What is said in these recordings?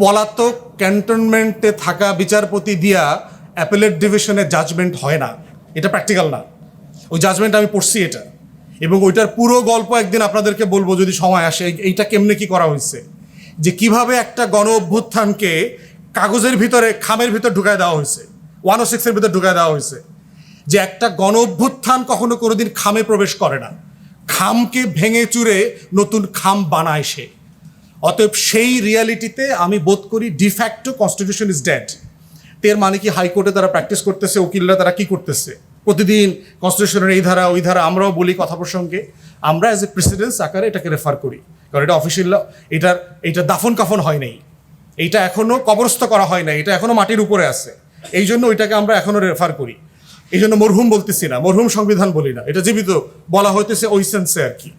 পলাতক ক্যান্টনমেন্টে থাকা বিচারপতি দিয়া অ্যাপেলেট ডিভিশনে জাজমেন্ট হয় না। এটা প্র্যাকটিক্যাল না। ওই জাজমেন্ট আমি পড়ছি এটা। এবং ওইটার পুরো গল্প একদিন আপনাদেরকে বলব যদি সময় আসে এইটা কেমনে কি করা হয়েছে? যে কীভাবে একটা গণ অভ্যুত্থানকে কাগজের ভিতরে, খামের ভিতর ঢুকায় দেওয়া হয়েছে। ওয়ান ও সিক্সের ভিতর ঢুকায় দেওয়া হয়েছে। যে একটা গণ অভ্যুত্থান কখনো কোনোদিন খামে প্রবেশ করে না। খামকে ভেঙে চুরে নতুন খাম বানায় সে। অতএব সেই রিয়ালিটিতে আমি বোধ করি ডিফ্যাক্টো কনস্টিটিউশন ইজ ডেড এর মানে কি হাইকোর্টে তারা প্র্যাকটিস করতেছে, উকিলরা তারা কি করতেছে? প্রতিদিন কনস্টিটিউশনের এই ধারা, ওই ধারা আমরাও বলি কথা প্রসঙ্গে। আমরা অ্যাজ এ প্রেসিডেন্স আকারে এটাকে রেফার করি। কারণ এটা অফিসিয়াল এটার, এটা দাফন কাফন হয় নাই। এইটা এখনও কবরস্থ করা হয় নাই, এটা এখনও মাটির উপরে আছে। এই জন্য ওইটাকে আমরা এখনও রেফার করি। এই জন্য মরহুম বলতেছি না, মরহুম সংবিধান বলি না। এটা জীবিত, বলা হইতেছে ওই সেন্সে আর কি।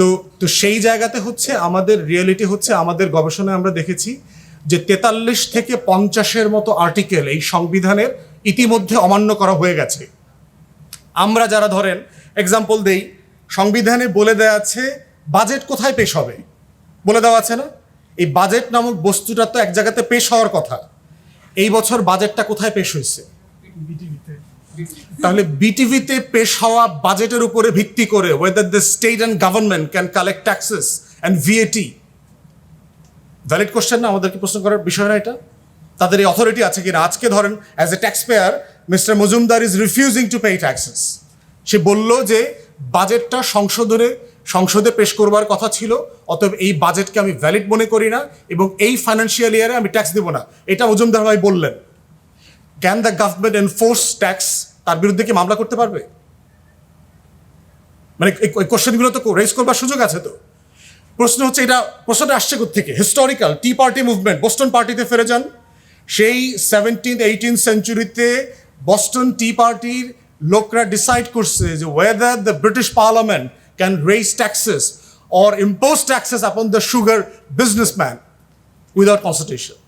তো তো সেই জায়গাতে হচ্ছে আমাদের রিয়েলিটি হচ্ছে আমাদের গবেষণায় আমরা দেখেছি যে তেতাল্লিশ থেকে পঞ্চাশের মতো আর্টিকেল এই সংবিধানের ইতিমধ্যে অমান্য করা হয়ে গেছে। আমরা যারা ধরেন এক্সাম্পল দেই, সংবিধানে বলে দেওয়া আছে বাজেট কোথায় পেশ হবে? বলে দেওয়া আছে না? এই বাজেট নামক বস্তুটা তো এক জায়গাতে পেশ হওয়ার কথা। এই বছর বাজেটটা কোথায় পেশ হয়েছে? তাহলে বিটিভিতে পেশ হওয়া বাজেটের উপরে ভিত্তি করে whether the state and government can collect taxes and VAT valid question না? আমাদেরকে প্রশ্ন করার বিষয় না এটা? তাদের এই অথরিটি আছে কিনা? আজকে ধরেন as a taxpayer mister Majumdar is refusing to pay taxes সে বলল যে বাজেটটা সংশোধনে, সংসদে পেশ করবার কথা ছিল, অতএব এই বাজেটকে আমি ভ্যালিড মনে করি না এবং এই ফাইন্যান্সিয়াল ইয়ারে আমি ট্যাক্স দেবো না। এটা মজুমদার ভাই বললেন। Can the government enforce tax তার বিরুদ্ধে কি মামলা করতে পারবে? মানে এই কোশ্চেনগুলো তো রেজ করবার সুযোগ আছে তো। প্রশ্ন হচ্ছে এটা, প্রশ্নটা আসছে থেকে historical Tea Party movement Boston পার্টিতে ফিরে যান। সেই সেভেন্টিন এইটিন সেঞ্চুরিতে বস্টন টি পার্টির লোকরা ডিসাইড করছে যে whether the British parliament can raise taxes or impose taxes upon the sugar businessman without constitution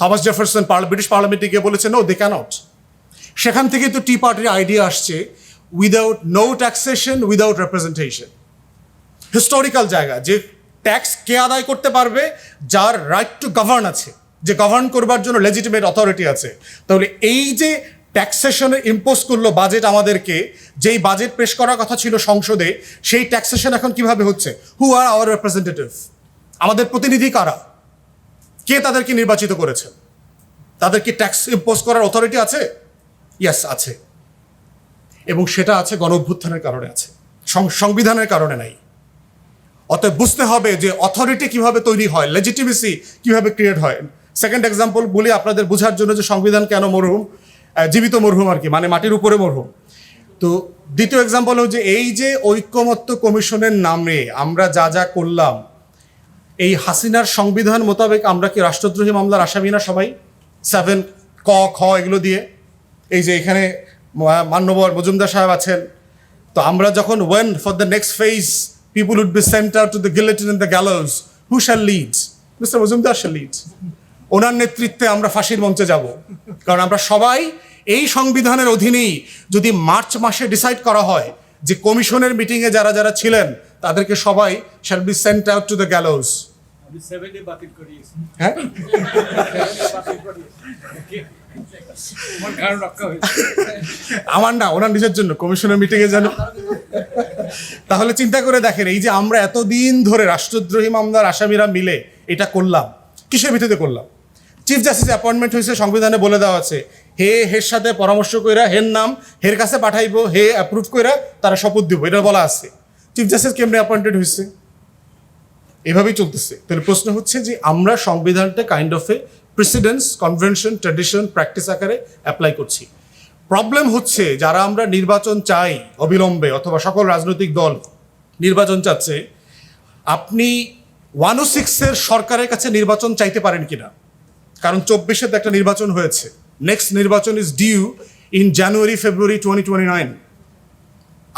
Thomas Jefferson British পার্লামেন্টে গিয়ে বলেছে নো দে ক্যানট সেখান থেকে তো টি পার্টির আইডিয়া আসছে without no taxation without representation historical জায়গা, যে ট্যাক্স কে আদায় করতে পারবে, যার রাইট টু গভর্ন আছে, যে গভর্ন করবার জন্য লেজিটিমেট অথরিটি আছে। তাহলে এই যে ট্যাক্সেশনে ইম্পোজ করল বাজেট আমাদেরকে, যেই বাজেট পেশ করার কথা ছিল সংসদে, সেই ট্যাক্সেশন এখন কীভাবে হচ্ছে? হু আর আওয়ার রিপ্রেজেন্টেটিভ আমাদের প্রতিনিধি কারা? কে তাদেরকে নির্বাচিত করেছেন তাদের কি ট্যাক্স ইম্পোজ করার অথরিটি আছে? ইয়াস আছে। এবং সেটা আছে গণ অভ্যুত্থানের কারণে আছে। সংবিধানের কারণে নাই। অতএব বুঝতে হবে যে অথরিটি কীভাবে তৈরি হয় লেজিটিমেসি কীভাবে ক্রিয়েট হয়। সেকেন্ড এক্সাম্পল বলি আপনাদের বোঝার জন্য যে সংবিধান কেন মরহুম? জীবিত মরহুম আর কি মানে মাটির উপরে মরহুম। তো দ্বিতীয় এক্সাম্পল হচ্ছে এই যে ঐক্যমত্য কমিশনের নামে আমরা যা যা করলাম, এই হাসিনার সংবিধান মোতাবেক আমরা কি রাষ্ট্রদ্রোহী মামলার আসামি না সবাই? সেভেন ক, খ, এগুলো দিয়ে। এই যে এখানে মান্যবর মজুমদার সাহেব আছেন। তো আমরা যখন when for the next phase people would be sent to the guillotine in the gallows who shall lead mister Majumdar shall lead ওনার নেতৃত্বে আমরা ফাঁসির মঞ্চে যাব। কারণ আমরা সবাই এই সংবিধানের অধীনেই যদি মার্চ মাসে ডিসাইড করা হয় যে কমিশনের মিটিংয়ে যারা যারা ছিলেন তাদেরকে সবাই shall be sent out to the gallows হ্যাঁ? আমার না, ওনার নিজের জন্য, কমিশনের মিটিংয়ে যেন। তাহলে চিন্তা করে দেখেন, এই যে আমরা এতদিন ধরে রাষ্ট্রদ্রোহী মামলার আসামিরা মিলে এটা করলাম, কিসের ভিত্তিতে করলাম? চিফ জাস্টিস অ্যাপয়েন্টমেন্ট হয়েছে, সংবিধানে বলে দেওয়া আছে, হে হের সাথে পরামর্শ কইরা, হের নাম, হের কাছে পাঠাইবো, হে অ্যাপ্রুভ কইরা, তারা শপথ দিব, এটা বলা আছে। চিফ জাস্টিস কেমনে অ্যাপয়েন্টেড হয়েছে? এভাবেই চলতেছে। তাহলে প্রশ্ন হচ্ছে যে আমরা সংবিধানটা kind of a precedence convention tradition practice আকারে অ্যাপ্লাই করছি। প্রবলেম হচ্ছে যারা আমরা নির্বাচন চাই অবিলম্বে অথবা সকল রাজনৈতিক দল নির্বাচন চাচ্ছে, আপনি ওয়ান ও সিক্সের সরকারের কাছে নির্বাচন চাইতে পারেন কিনা? কারণ চব্বিশে তো একটা নির্বাচন হয়েছে। নেক্সট নির্বাচন is due in January February twenty twenty nine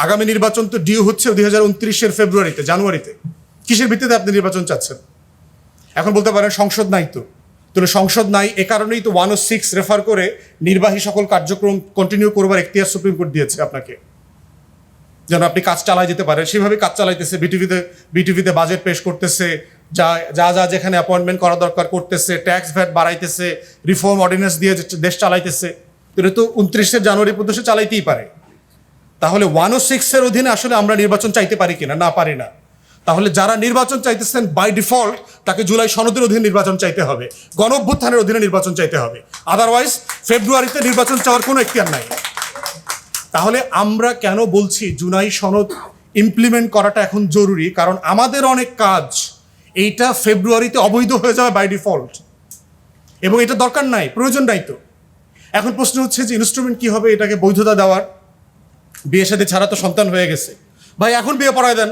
আগামী নির্বাচন তো ডিউ হচ্ছে দুই হাজার উনত্রিশের ফেব্রুয়ারিতে জানুয়ারিতে কিসের ভিত্তিতে আপনি নির্বাচন চাচ্ছেন? এখন বলতে পারেন সংসদ নাই তো। তাহলে সংসদ নাই, এ কারণেই তো ওয়ান ও সিক্স রেফার করে নির্বাহী সকল কার্যক্রম কন্টিনিউ করবার এখতিয়ার সুপ্রিম কোর্ট দিয়েছে আপনাকে। যেন আপনি কাজ চালায় যেতে পারেন। সেভাবে কাজ চালাইতেছে বিটিভিতে বিটিভিতে বাজেট পেশ করতেছে, যা যা যা যেখানে অ্যাপয়েন্টমেন্ট করা দরকার করতেছে ট্যাক্স ভ্যাট বাড়াইতেছে রিফর্ম অর্ডিন্যান্স দিয়ে দেশ চালাইতেছে। এটা তো উনত্রিশে জানুয়ারি পর্যন্ত চালাইতেই পারে। তাহলে ওয়ান ও সিক্সের অধীনে আসলে আমরা নির্বাচন চাইতে পারি কিনা? না পারি না। তাহলে যারা নির্বাচন চাইতেছেন বাই ডিফল্ট তাকে জুলাই সনদের অধীনে নির্বাচন চাইতে হবে। গণ অভ্যুত্থানের অধীনে নির্বাচন চাইতে হবে। আদারওয়াইজ ফেব্রুয়ারিতে নির্বাচন চাওয়ার কোনো এখতিয়ার নাই। তাহলে আমরা কেন বলছি জুলাই সনদ ইমপ্লিমেন্ট করাটা এখন জরুরি? কারণ আমাদের অনেক কাজ এইটা ফেব্রুয়ারিতে অবৈধ হয়ে যাবে বাই ডিফল্ট এবং এটা দরকার নাই, প্রয়োজন নাই তো। এখন প্রশ্ন হচ্ছে যে ইনস্ট্রুমেন্ট কি হবে? এটাকে বৈধতা দেওয়ার। বিয়ে সাথে ছাড়া তো সন্তান হয়ে গেছে। ভাই, এখন বিয়ে পড়ায় দেন।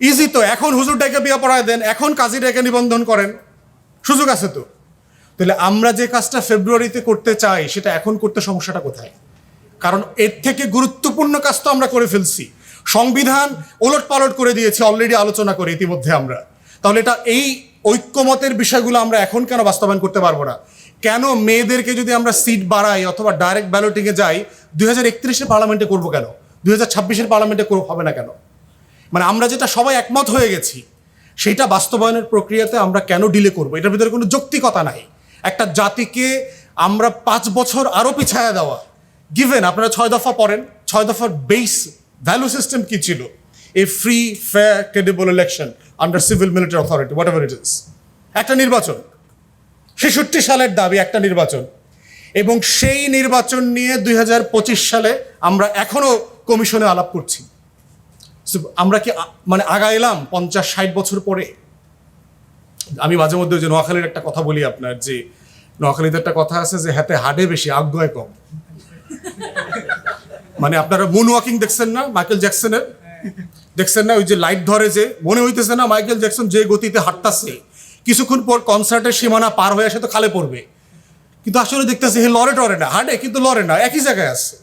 ইজি তো, এখন হুজুর ডেকে বিয়ে পড়ায় দেন, এখন কাজী ডেকে নিবন্ধন করেন। সুযোগ আছে তো? তাহলে আমরা যে কাজটা ফেব্রুয়ারিতে করতে চাই, সেটা এখন করতে সমস্যাটা কোথায়? কারণ এর থেকে গুরুত্বপূর্ণ কাজ তো আমরা করে ফেলছি। সংবিধান ওলট পালট করে দিয়েছি অলরেডি আলোচনা করে ইতিমধ্যে আমরা। তাহলে এটা এই ঐক্যমতের বিষয়গুলো আমরা এখন কেন বাস্তবায়ন করতে পারব না? কেন মেয়েদেরকে যদি আমরা সিট বাড়াই অথবা ডাইরেক্ট ব্যালটিংয়ে যাই, দুই হাজার একত্রিশের পার্লামেন্টে করব কেন? দুই হাজার ছাব্বিশের পার্লামেন্টে হবে না কেন? মানে আমরা যেটা সবাই একমত হয়ে গেছি, সেটা বাস্তবায়নের প্রক্রিয়াতে আমরা কেন ডিলে করব? এটার ভিতরে কোনো যৌক্তিকতা নাই। একটা জাতিকে আমরা পাঁচ বছর আরও পিছায়া দেওয়া গিভেন আপনারা ছয় দফা পড়েন, ছয় দফার বেস ভ্যালু সিস্টেম কি ছিল? A free fair credible election under civil military authority whatever it is একটা নির্বাচন, ছেষট্টি সালের দাবি একটা নির্বাচন, এবং সেই নির্বাচন নিয়ে দুই হাজার পঁচিশ সালে আমরা এখনও কমিশনে আলাপ করছি। আমরা কি মানে আগা এলাম পঞ্চাশ, ষাট বছর পরে? আমি মাঝে মধ্যে যে নোয়াখালীর একটা কথা বলি আপনার, যে নোয়াখালীতে একটা কথা আছে যে হাতে হাডে বেশি আজ্ঞায় কম। মানে আপনারা মুন ওয়াকিং দেখছেন না মাইকেল জ্যাকসনের? দেখছেন না ওই যে লাইট ধরে যে, মনে হইতেছে না মাইকেল জ্যাকসন যে গতিতে হাঁটতাছে। কিছুক্ষণ পর কনসার্টের সীমানা পার হয়ে আসে তো খালে পড়বে। কিন্তু আসলে দেখতেছে হে লড়ে টরে না, হাঁটে কিন্তু লড়ে না, একই জায়গায় আছে।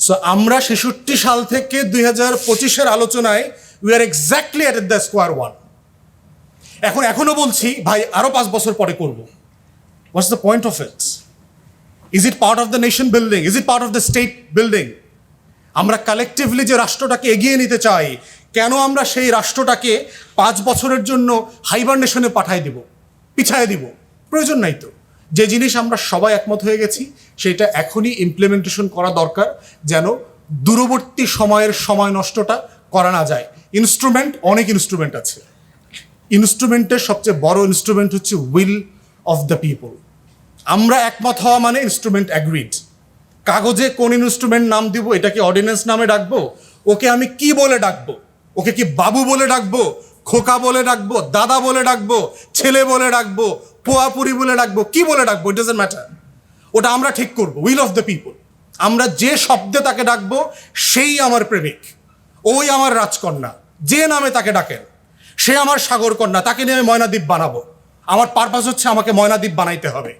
সো আমরা ছেষট্টি সাল থেকে দুই হাজার পঁচিশের আলোচনায় we are exactly at the square one এখন, এখনও বলছি, ভাই, আরও পাঁচ বছর পরে করব। What's the point of it is it part of the nation building is it part of the state building আমরা কালেকটিভলি যে রাষ্ট্রটাকে এগিয়ে নিতে চাই, কেন আমরা সেই রাষ্ট্রটাকে পাঁচ বছরের জন্য হাইবারনেশনে পাঠাই দিব, পিছায় দিব? প্রয়োজন নাই তো। যে জিনিস আমরা সবাই একমত হয়ে গেছি, সেটা এখনই ইমপ্লিমেন্টেশন করা দরকার যেন দূরবর্তী সময়ের সময় নষ্টটা করা না যায়। ইনস্ট্রুমেন্ট অনেক ইনস্ট্রুমেন্ট আছে। ইনস্ট্রুমেন্টের সবচেয়ে বড় ইনস্ট্রুমেন্ট হচ্ছে উইল অফ দ্য পিপল আমরা একমত হওয়া মানে ইনস্ট্রুমেন্ট অ্যাগ্রিড কাগজে কোন ইনস্ট্রুমেন্ট নাম দিব, এটাকে অর্ডিন্যান্স নামে ডাকবো? ওকে আমি কি বলে ডাকবো? ওকে কি বাবু বলে ডাকবো? খোকা বলে ডাকবো, দাদা বলে ডাকবো, ছেলে বলে ডাকবো পোয়াপুরি বলে ডাকবো, কি বলে ডাকবো ইট ডাজেন্ট ম্যাটার ওটা আমরা ঠিক করব উইল অফ দ্য পিপল আমরা যে শব্দে তাকে ডাকবো, সেই আমার প্রেমিক। ওই আমার রাজকন্যা, যে নামে তাকে ডাকেন। সে আমার সাগর কন্যা, তাকে নিয়ে আমি ময়নাদ্বীপ বানাবো। আমার পারপাস হচ্ছে আমাকে ময়নাদ্বীপ বানাইতে হবে।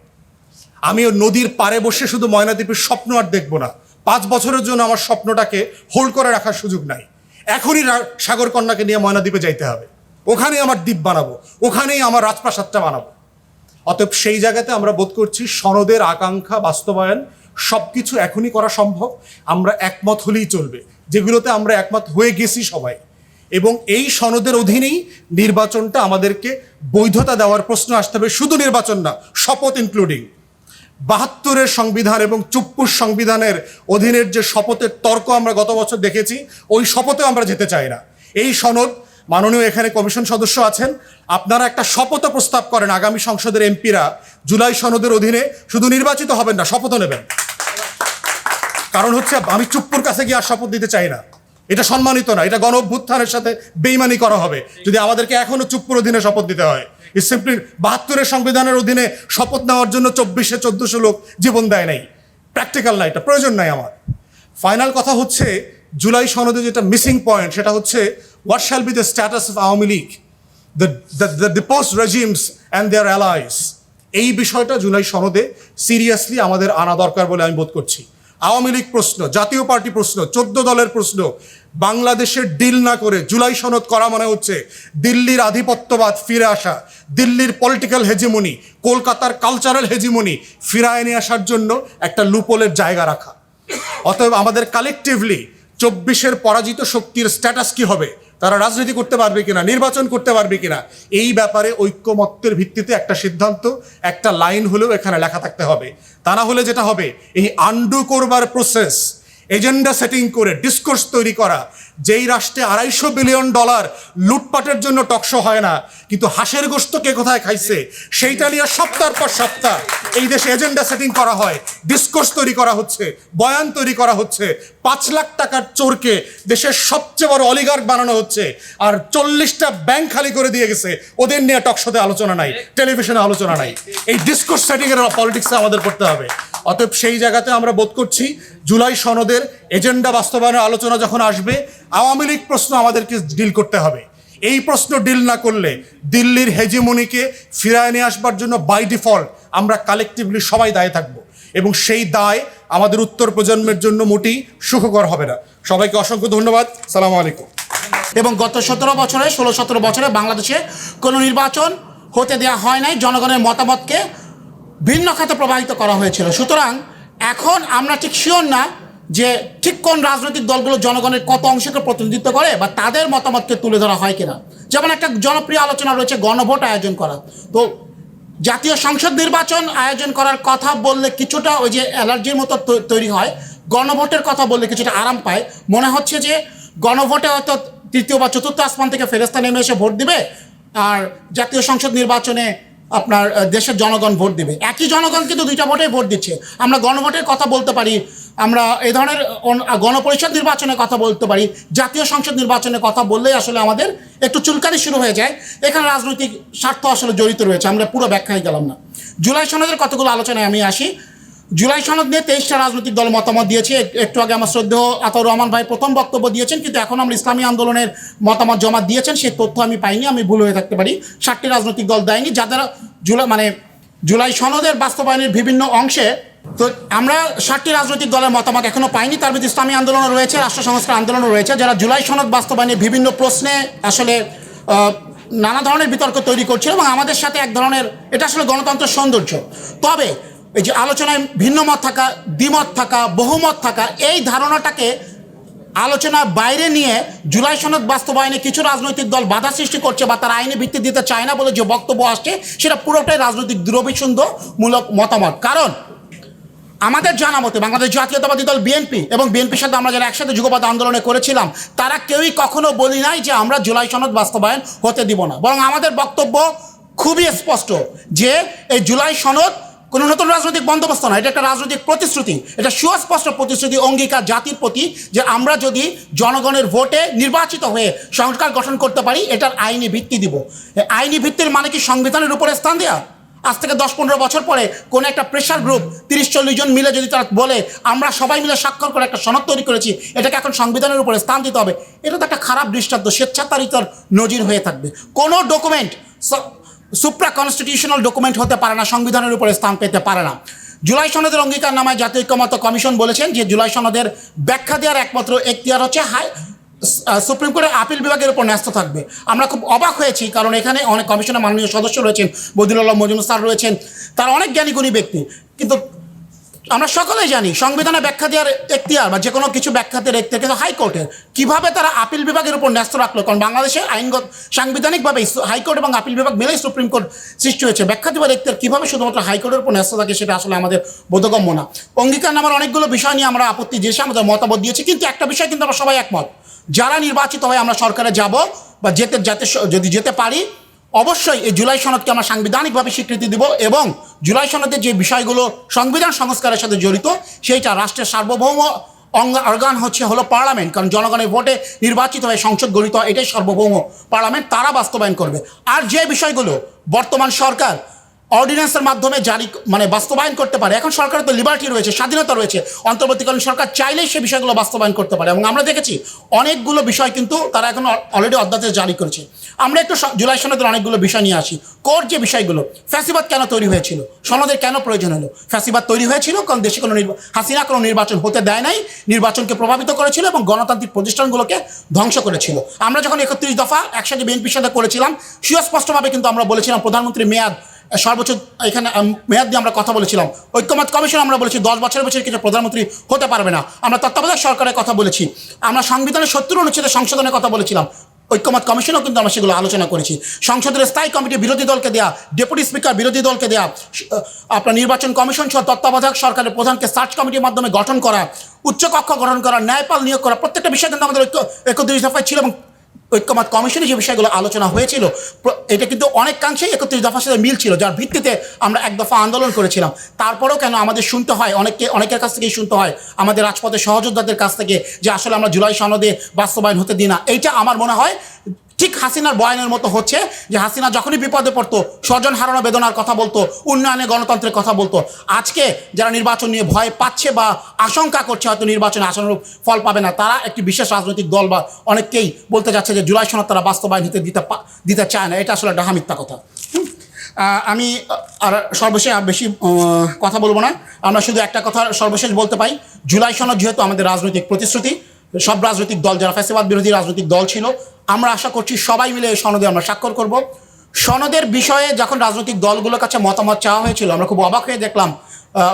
আমি ওই নদীর পাড়ে বসে শুধু ময়নাদ্বীপের স্বপ্ন আর দেখব না। পাঁচ বছরের জন্য আমার স্বপ্নটাকে হোল্ড করে রাখার সুযোগ নাই। এখনই রা- সাগর কন্যাকে নিয়ে ময়নাদ্বীপে যাইতে হবে। ওখানেই আমার দ্বীপ বানাবো, ওখানেই আমার রাজপ্রাসাদটা বানাবো। অতএব সেই জায়গাতে আমরা বোধ করছি সনদের আকাঙ্ক্ষা, বাস্তবায়ন সব কিছু এখনই করা সম্ভব, আমরা একমত হলেই চলবে। যেগুলোতে আমরা একমত হয়ে গেছি সবাই। এবং এই সনদের অধীনেই নির্বাচনটা আমাদেরকে বৈধতা দেওয়ার প্রশ্ন আসতে হবে, শুধু নির্বাচন না, শপথ ইনক্লুডিং বাহাত্তরের সংবিধান এবং চুপ্পুর সংবিধানের অধীনের যে শপথের তর্ক আমরা গত বছর দেখেছি, ওই শপথে আমরা যেতে চাই না। এই সনদ মাননীয় এখানে কমিশন সদস্য আছেন। আপনারা একটা শপথ প্রস্তাব করেন আগামী সংসদের এমপিরা জুলাই সনদের অধীনে। শুধু নির্বাচিত হবেন না, শপথও নেবেন। কারণ হচ্ছে, আমি চুপ্পুর কাছে গিয়ে আর শপথ দিতে চাই না। এটা সম্মানিত না, এটা গণ অভ্যুত্থানের সাথে বেইমানি করা হবে। যদি আমাদেরকে এখনও চুপ্পুর অধীনে শপথ দিতে হয় সিম্পলি বাহাত্তরের সংবিধানের অধীনে শপথ নেওয়ার জন্য চব্বিশে চোদ্দশো লোক জীবন দেয় নাই। প্র্যাকটিক্যাল না এটা, প্রয়োজন নাই আমার। ফাইনাল কথা হচ্ছে, জুলাই সনদে যেটা মিসিং পয়েন্ট সেটা হচ্ছে what shall be the status of Awami League the depose regimes and their allies এই বিষয়টা জুলাই সনদে সিরিয়াসলি আমাদের আনা দরকার বলে আমি বোধ করছি। আওয়ামী লীগ প্রশ্ন, জাতীয় পার্টি প্রশ্ন, চোদ্দ দলের প্রশ্ন বাংলাদেশের ডিল না করে জুলাই সনদ করা মানে হচ্ছে দিল্লির আধিপত্যবাদ ফিরে আসা, দিল্লির পলিটিক্যাল হেজিমনি কলকাতার কালচারাল হেজিমনি ফিরায় নিয়ে আসার জন্য একটা লুপোলের জায়গা রাখা। অতএব আমাদের কালেকটিভলি চব্বিশের পরাজিত শক্তির স্ট্যাটাস কি হবে? তারা রাজনীতি করতে পারবে কিনা, নির্বাচন করতে পারবে কিনা, এই ব্যাপারে ঐক্যমত্যের ভিত্তিতে একটা সিদ্ধান্ত, একটা লাইন হলেও এখানে লেখা থাকতে হবে। তা না হলে যেটা হবে, এই আন্ডু করবার প্রসেস এজেন্ডা সেটিং করে ডিসকোর্স তৈরি করা, যেই রাষ্ট্রে আড়াইশো বিলিয়ন ডলার লুটপাটের জন্য টকশো হয় না, কিন্তু হাঁসের গোস্ত কে কোথায় খাইছে, সেইটা নিয়ে সপ্তাহ পর সপ্তাহ এই দেশে এজেন্ডা সেটিং করা হয়, ডিসকোর্স তৈরি করা হচ্ছে, বয়ান তৈরি করা হচ্ছে, পাঁচ লাখ টাকার চোরকে দেশের সবচেয়ে বড় অলিগার্ক বানানো হচ্ছে, আর চল্লিশটা ব্যাংক খালি করে দিয়ে গেছে, ওদের নিয়ে টকশোতে আলোচনা নাই, টেলিভিশনে আলোচনা নাই। এই ডিসকোর্স সেটিং এর পলিটিক্সে আমাদের করতে হবে। অতএব সেই জায়গাতে আমরা বোধ করছি জুলাই সনদের এজেন্ডা বাস্তবায়নের আলোচনা যখন আসবে, আওয়ামী লীগ প্রশ্ন আমাদেরকে ডিল করতে হবে। এই প্রশ্ন ডিল না করলে দিল্লির হেজিমনিকে ফিরায় নিয়ে আসবার জন্য বাই ডিফল্ট আমরা কালেকটিভলি সবাই দায়ে থাকব এবং সেই দায় আমাদের উত্তর প্রজন্মের জন্য মোটেই সুখকর হবে না। সবাইকে অসংখ্য ধন্যবাদ। সালাম আলাইকুম। এবং গত সতেরো বছরে, ষোলো সতেরো বছরে বাংলাদেশে কোনো নির্বাচন হতে দেওয়া হয় নাই, জনগণের মতামতকে ভিন্ন খাতে প্রবাহিত করা হয়েছিল। সুতরাং এখন আমরা ঠিক শিওর না যে ঠিক কোন রাজনৈতিক দলগুলো জনগণের কত অংশকে প্রতিনিধিত্ব করে বা তাদের মতামতকে তুলে ধরা হয় কিনা। যেমন একটা জনপ্রিয় আলোচনা রয়েছে, গণভোট আয়োজন করা। তো জাতীয় সংসদ নির্বাচন আয়োজন করার কথা বললে কিছুটা ওই যে অ্যালার্জির মতো তৈরি হয়, গণভোটের কথা বললে কিছুটা আরাম পায়। মনে হচ্ছে যে গণভোটে হয়তো তৃতীয় বা চতুর্থ আসমান থেকে ফেরেস্তা নেমে এসে ভোট দিবে, আর জাতীয় সংসদ নির্বাচনে আপনার দেশের জনগণ ভোট দেবে। একই জনগণ কিন্তু দুইটা ভোটে ভোট দিচ্ছে। আমরা গণভোটের কথা বলতে পারি, আমরা এই ধরনের গণপরিষদ নির্বাচনের কথা বলতে পারি, জাতীয় সংসদ নির্বাচনের কথা বললেই আসলে আমাদের একটু চুলকানি শুরু হয়ে যায়। এখানে রাজনৈতিক স্বার্থ আসলে জড়িত রয়েছে, আমরা পুরো ব্যাখ্যায় গেলাম না। জুলাই সনদের কতগুলো আলোচনায় আমি আসি জুলাই সনদ নিয়ে তেইশটা রাজনৈতিক দল মতামত দিয়েছে। একটু আগে আমার শ্রদ্ধেয় আতাউর রহমান ভাই প্রথম বক্তব্য দিয়েছেন, কিন্তু এখন আমরা ইসলামী আন্দোলনের মতামত জমা দিয়েছেন, সেই তথ্য আমি পাইনি, আমি ভুল হয়ে থাকতে পারি। ষাটটি রাজনৈতিক দল দেয়নি, যাদের জুলাই মানে জুলাই সনদের বাস্তবায়নের বিভিন্ন অংশে তো আমরা ষাটটি রাজনৈতিক দলের মতামত এখনও পাইনি। তার মধ্যে ইসলামী আন্দোলনও রয়েছে, রাষ্ট্র সংস্কার আন্দোলনও রয়েছে। যারা জুলাই সনদ বাস্তবায়নের বিভিন্ন প্রশ্নে আসলে নানা ধরনের বিতর্ক তৈরি করছিল এবং আমাদের সাথে এক ধরনের, এটা আসলে গণতন্ত্রের সৌন্দর্য। তবে এই যে আলোচনায় ভিন্ন মত থাকা, দ্বিমত থাকা, বহুমত থাকা, এই ধারণাটাকে আলোচনার বাইরে নিয়ে জুলাই সনদ বাস্তবায়নে কিছু রাজনৈতিক দল বাধা সৃষ্টি করছে বা তারা আইনি ভিত্তি দিতে চায় না বলে যে বক্তব্য আসছে, সেটা পুরোটাই রাজনৈতিক দুরভিসন্ধমূলক মতামত। কারণ আমাদের জানা মতে বাংলাদেশ জাতীয়তাবাদী দল বিএনপি এবং বিএনপির সাথে আমরা যারা একসাথে যুগপথ আন্দোলনে করেছিলাম, তারা কেউই কখনো বলি নাই যে আমরা জুলাই সনদ বাস্তবায়ন হতে দিব না। বরং আমাদের বক্তব্য খুবই স্পষ্ট যে এই জুলাই সনদ কোনো নতুন রাজনৈতিক বন্দোবস্ত নয়, এটা একটা রাজনৈতিক প্রতিশ্রুতি। এটা সুস্পষ্ট প্রতিশ্রুতি, অঙ্গীকার জাতির প্রতি যে আমরা যদি জনগণের ভোটে নির্বাচিত হয়ে সংস্কার গঠন করতে পারি, এটার আইনি ভিত্তি দিব। আইনি ভিত্তির মানে কি সংবিধানের উপরে স্থান দেওয়া আজ থেকে দশ পনেরো বছর পরে কোনো একটা প্রেশার গ্রুপ তিরিশ চল্লিশ জন মিলে যদি তারা বলে, আমরা সবাই মিলে স্বাক্ষর করে একটা সনদ তৈরি করেছি, এটাকে এখন সংবিধানের উপরে স্থান দিতে হবে, এটা তো একটা খারাপ দৃষ্টান্ত, স্বেচ্ছাচারিতর নজির হয়ে থাকবে। কোনো ডকুমেন্ট সুপ্রা কনস্টিটিউশনাল ডকুমেন্ট হতে পারে না, সংবিধানের উপরে স্থান পেতে পারে না। জুলাই সনদের অঙ্গীকার নামায় জাতীয় ঐক্যমত্য কমিশন বলেছেন যে জুলাই সনদের ব্যাখ্যা দেওয়ার একমাত্র এখতিয়ার হচ্ছে হাই সুপ্রিম কোর্টের আপিল বিভাগের উপর ন্যস্ত থাকবে। আমরা খুব অবাক হয়েছি, কারণ এখানে অনেক কমিশনের মাননীয় সদস্য রয়েছেন, বদিউল্লাহ মজুমুল স্যার রয়েছেন, তারা অনেক জ্ঞানীগুণী ব্যক্তি। কিন্তু আমরা সকলেই জানি সংবিধানে ব্যাখ্যা দেওয়ার এখতিয়ার বা যে কোনো কিছু ব্যাখ্যাতে এখতিয়ার কিন্তু হাইকোর্টের কীভাবে তারা আপিল বিভাগের উপর ন্যস্ত রাখল? কারণ বাংলাদেশে আইনগত, সাংবিধানিকভাবে হাইকোর্ট এবং আপিল বিভাগ মিলেই সুপ্রিম কোর্ট সৃষ্টি হয়েছে। ব্যাখ্যা দেওয়ার এখতিয়ার কীভাবে শুধুমাত্র হাইকোর্টের উপর ন্যস্ত থাকে সেটা আসলে আমাদের বোধগম্য না। অঙ্গীকার নামার অনেকগুলো বিষয় নিয়ে আমরা আপত্তি দিয়েছি, আমাদের মতামত দিয়েছি, কিন্তু একটা বিষয় কিন্তু আমরা সবাই একমত। যারা নির্বাচিত হয় আমরা সরকারে যাব বা যেতে, যাতে যদি যেতে পারি অবশ্যই এই জুলাই সনদকে আমরা সাংবিধানিকভাবে স্বীকৃতি দিব এবং জুলাই সনদের যে বিষয়গুলো সংবিধান সংস্কারের সাথে জড়িত, সেইটা রাষ্ট্রের সার্বভৌম অঙ্গ অর্গান হচ্ছে হলো পার্লামেন্ট। কারণ জনগণের ভোটে নির্বাচিত হয়ে সংসদ গঠিত হয়, এটাই সার্বভৌম পার্লামেন্ট, তারা বাস্তবায়ন করবে। আর যে বিষয়গুলো, বর্তমান সরকার অর্ডিন্যান্সের মাধ্যমে জারি মানে বাস্তবায়ন করতে পারে। এখন সরকারের তো লিবার্টি রয়েছে, স্বাধীনতা রয়েছে। অন্তর্বর্তীকালীন সরকার চাইলেই সে বিষয়গুলো বাস্তবায়ন করতে পারে। এবং আমরা দেখেছি অনেকগুলো বিষয় কিন্তু তারা এখন অলরেডি অধ্যাদেশ জারি করেছে। আমরা একটু জুলাই সনদের অনেকগুলো বিষয় নিয়ে আসি। কোর যে বিষয়গুলো, ফ্যাসিবাদ কেন তৈরি হয়েছিল? সনদের কেন প্রয়োজন হলো? ফ্যাসিবাদ তৈরি হয়েছিল কারণ দেশে কোনো হাসিনা কোনো নির্বাচন হতে দেয় নাই, নির্বাচনকে প্রভাবিত করেছিল এবং গণতান্ত্রিক প্রতিষ্ঠানগুলোকে ধ্বংস করেছিল। আমরা যখন একত্রিশ দফা একসাথে বিএনপির সাথে করেছিলাম সুস্পষ্টভাবে কিন্তু আমরা বলেছিলাম প্রধানমন্ত্রী মেয়াদ সর্বোচ্চ এখানে মেয়াদ দিয়ে আমরা কথা বলেছিলাম। ঐক্যমত কমিশন, আমরা বলেছি দশ বছরের বছর কিছু প্রধানমন্ত্রী হতে পারবে না। আমরা তত্ত্বাবধায়ক সরকারের কথা বলেছি। আমরা সংবিধানের সত্তর অনুচ্ছেদে সংশোধনের কথা বলেছিলাম। ঐক্যমত কমিশনও কিন্তু আমরা সেগুলো আলোচনা করেছি। সংসদের স্থায়ী কমিটি বিরোধী দলকে দেয়া, ডেপুটি স্পিকার বিরোধী দলকে দেয়া আপনার নির্বাচন কমিশন সহ তত্ত্বাবধায়ক সরকারের প্রধানকে সার্চ কমিটির মাধ্যমে গঠন করা, উচ্চকক্ষ গঠন করা, ন্যায়পাল নিয়োগ করা, প্রত্যেকটা বিষয় কিন্তু আমাদের ঐক্য একত্রিশ দফায় ছিল এবং ঐক্যমত কমিশনে যে বিষয়গুলো আলোচনা হয়েছিল এটা কিন্তু অনেকাংশেই একত্রিশ দফার সাথে মিল ছিল, যার ভিত্তিতে আমরা এক দফা আন্দোলন করেছিলাম। তারপরেও কেন আমাদের শুনতে হয়, অনেককে, অনেকের কাছ থেকেই শুনতে হয়, আমাদের রাজপথের সহযোদ্ধাদের কাছ থেকে যে আসলে আমরা জুলাই সনদে বাস্তবায়ন হতে দিই না, এইটা আমার মনে হয় ঠিক হাসিনার বয়ানের মতো হচ্ছে যে হাসিনা যখনই বিপদে পড়তো, স্বজন হারানো বেদনার কথা বলতো, উন্নয়নে গণতন্ত্রের কথা বলতো। আজকে যারা নির্বাচন নিয়ে ভয় পাচ্ছে বা আশঙ্কা করছে হয়তো নির্বাচনে আশানুরূপ ফল পাবে না, তারা একটি বিশেষ রাজনৈতিক দল বা অনেককেই বলতে যাচ্ছে যে জুলাই সনদ তারা বাস্তবায়ন হতে দিতে দিতে চায় না। এটা আসলে ডাহা মিথ্যা কথা। আমি আর সর্বশেষ আর বেশি কথা বলব না। আমরা শুধু একটা কথা সর্বশেষ বলতে পাই, জুলাই সনদ যেহেতু আমাদের রাজনৈতিক প্রতিশ্রুতি, সব রাজনৈতিক দল, যারা ফ্যাসিবাদ বিরোধী রাজনৈতিক দল ছিল আমরা আশা করছি সবাই মিলে এই সনদে আমরা স্বাক্ষর করব। সনদের বিষয়ে যখন রাজনৈতিক দলগুলোর কাছে মতামত চাওয়া হয়েছিল, আমরা খুব অবাক হয়ে দেখলাম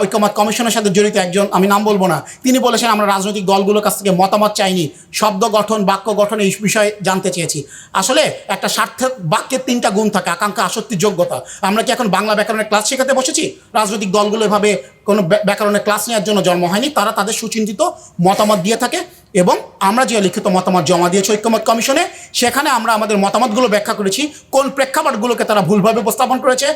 ঐক্যমত কমিশনের সাথে জড়িত একজন, আমি নাম বলব না, তিনি বলেছেন, আমরা রাজনৈতিক দলগুলোর কাছ থেকে মতামত চাইনি, শব্দ গঠন, বাক্য গঠন এই বিষয়ে জানতে চেয়েছি। আসলে একটা সার্থক বাক্যের তিনটা গুণ থাকে, আকাঙ্ক্ষা, আসক্তি, যোগ্যতা। আমরা কি এখন বাংলা ব্যাকরণের ক্লাস শেখাতে বসেছি? রাজনৈতিক দলগুলো এভাবে কোনো ব্য- ব্যাকরণের ক্লাস নেওয়ার জন্য জন্ম হয়নি, তারা তাদের সুচিন্তিত মতামত দিয়ে থাকে। এবং আমরা যে লিখিত মতামত জমা দিয়েছি ঐক্যমত কমিশনে, সেখানে আমরা আমাদের মতামতগুলো ব্যাখ্যা করেছি, কোন প্রেক্ষাপটগুলোকে তারা ভুলভাবে উপস্থাপন করেছে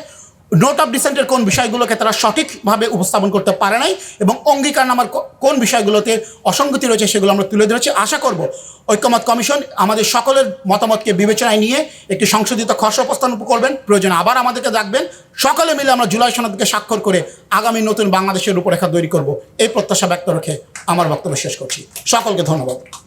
নোট অফ ডিসেন্টের কোন বিষয়গুলোকে তারা সঠিকভাবে উপস্থাপন করতে পারে নাই এবং অঙ্গীকারনামার কো- কোন বিষয়গুলোতে অসঙ্গতি রয়েছে সেগুলো আমরা তুলে ধরেছি। আশা করব ঐক্যমত কমিশন আমাদের সকলের মতামতকে বিবেচনায় নিয়ে একটি সংশোধিত খসড়া উপস্থাপন করবেন। প্রয়োজন আবার আমাদেরকে ডাকবেন। সকলে মিলে আমরা জুলাই সনদকে স্বাক্ষর করে আগামী নতুন বাংলাদেশের রূপরেখা তৈরি করব। এই প্রত্যাশা ব্যক্ত রেখে আমার বক্তব্য শেষ করছি। সকলকে ধন্যবাদ।